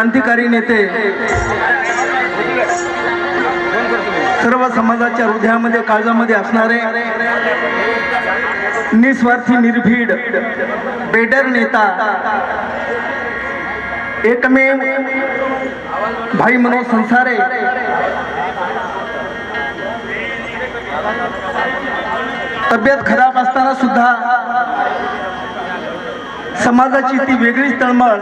क्रांतिकारी नेते सर्व समाजाच्या हृदयामध्ये काळजामध्ये असणारे निस्वार्थी निर्भीड बेडर नेता एकमेव भाई मनोज संसारे तब्येत खराब असताना सुद्धा समाजाची ती वेगळीच तळमळ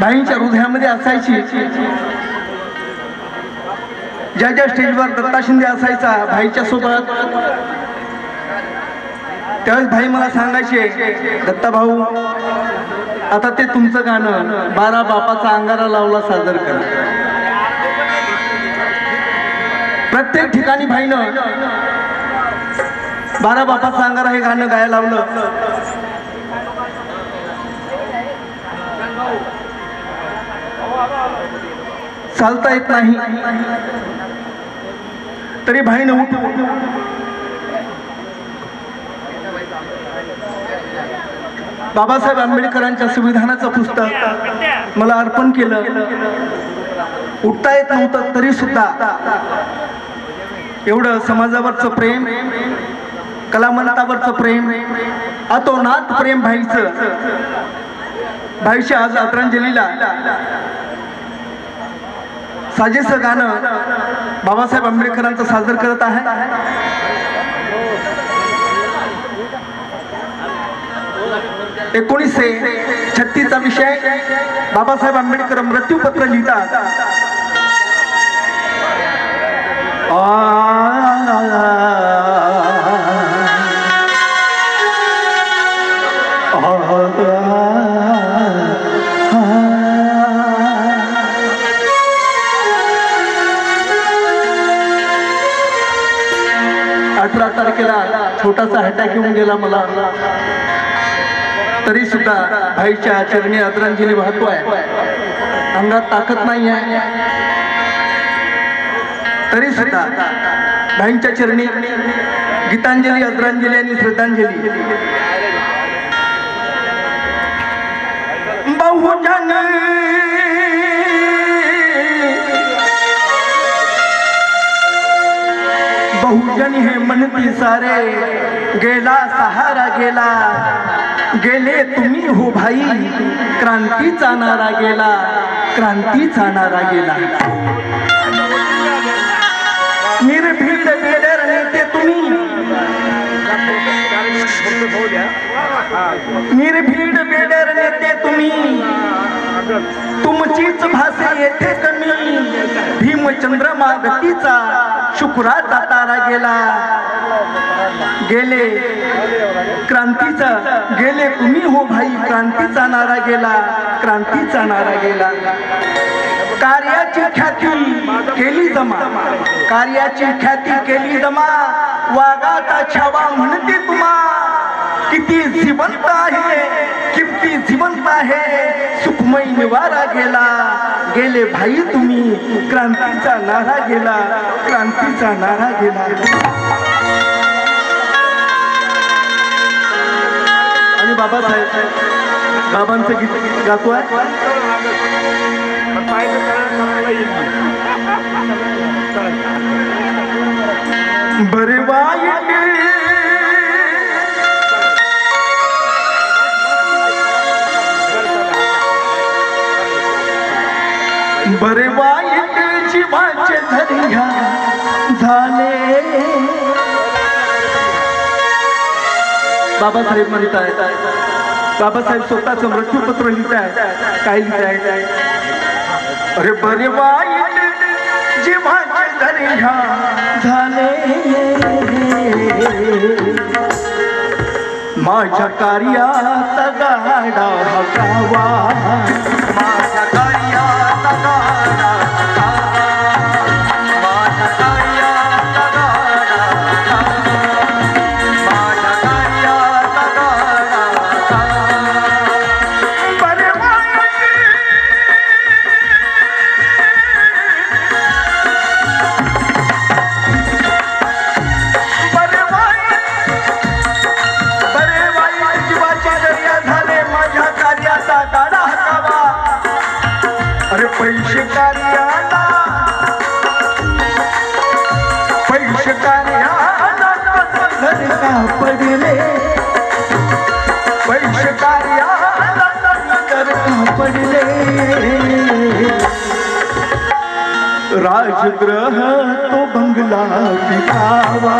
भाईंच्या हृदयामध्ये असायची. ज्या ज्या स्टेजवर दत्ता शिंदे असायचा भाईच्या सोबत त्यावेळेस भाई मला सांगायचे दत्ता भाऊ आता ते तुमचं गाणं बारा बापाचा अंगारा लावला सादर करा. प्रत्येक ठिकाणी भाईनं बारा बापाचा अंगारा हे गाणं गायला लावलं. चालता येत नाही. तरी भाई उठ. बाबासाहेब आंबेडकरांच्या संविधानाचं पुस्तक मला अर्पण केलं. उठता येत नव्हतं तरी सुद्धा एवढं समाजावरचं प्रेम कलामंतावरचं प्रेम अतोनात प्रेम भाईचं. भाईच्या आज आदरांजलीला साजेचं गाणं बाबासाहेब आंबेडकरांचं सादर करत आहे एकोणीसशे छत्तीसचा विषय बाबासाहेब आंबेडकर मृत्यूपत्र लिहितात. छोटासा अटॅक येऊन गेला मला. तरी सुद्धा भाईच्या चरणी आदरांजली आहे. अंगात ताकद नाही आहे. तरी सुद्धा भाईंच्या चरणी गीतांजली आदरांजली आणि श्रद्धांजली जन हे म्हणती सारे गेला सहारा गेला. गेले तुम्ही हो भाई क्रांतीचा नारा गेला क्रांतीचा नारा गेला. निर्भीड बेडर नेते तुम्ही. निर्भीड बेडर नेते तुम्ही. तुमचीच भाषा येथे कमी. भीमचंद्र मागतीचा. शुक्राचा तारा गेला. गेले. क्रांतीचा गेले तुम्ही हो भाई. क्रांतीचा नारा गेला. क्रांतीचा नारा गेला. कार्याची ख्याती केली जमा. कार्याची ख्याती केली जमा. वागाचा छावा म्हणते तुम्हा किती जिवंत आहे किती जिवंत आहे सुखमय निवारा गेला गेले भाई तुम्ही क्रांतीचा नारा गेला क्रांतीचा नारा गेला. आणि बाबासाहेब बाबांचं गीत गातोय? बरे वाईट बरे वाईट जीवाचे धरिया झाले. बाबासाहेब म्हणत आहेत. बाबासाहेब स्वतःच मृत्यूपत्र लिहित आहेत. काय लिहित आहेत? अरे बरे वाईट जीवाचे धरिया झाले. माझ्या कार्याचा गाडा हकावा राजग्रह तो बंगला दिखावा।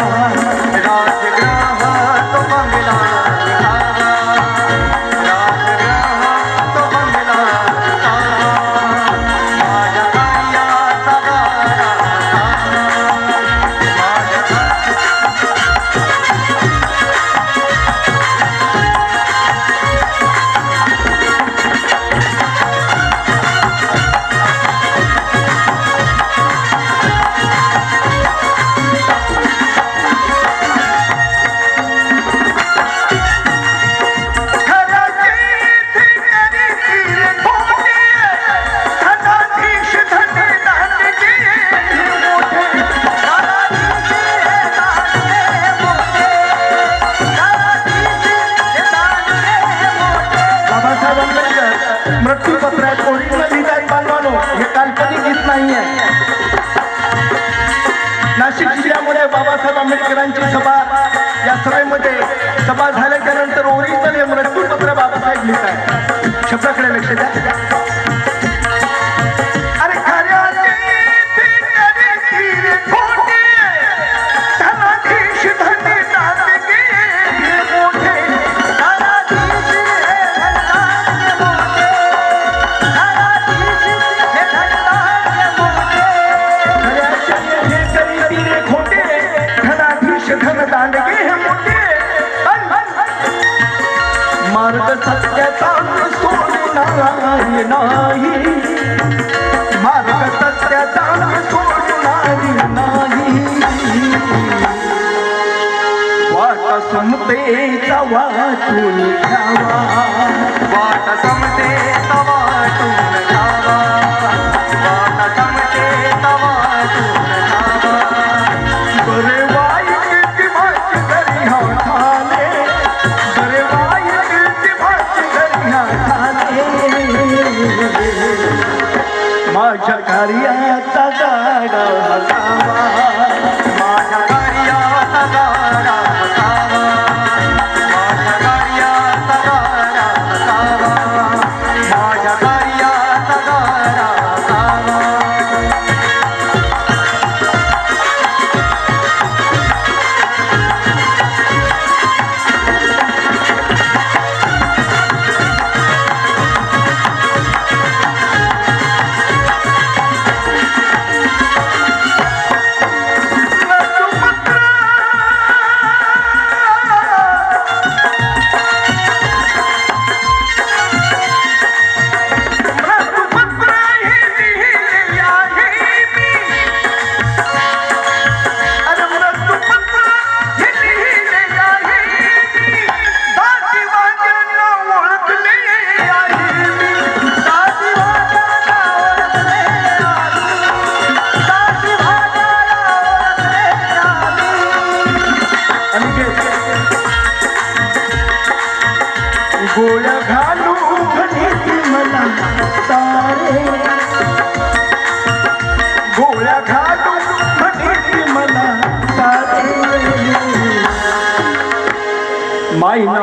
आंबेडकरांची सभा यात्रामध्ये सोडणारी नाही. मार्ग सत्याचा सोडणारी नाही. वाट समतेचा वाटून वाट समतेचा वाटून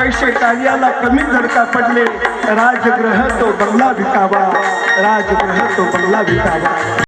पैसे कार्याला कमी जर का पडले राजग्रह तो बंगला विकावा. राजग्रह तो बंगला विकावा.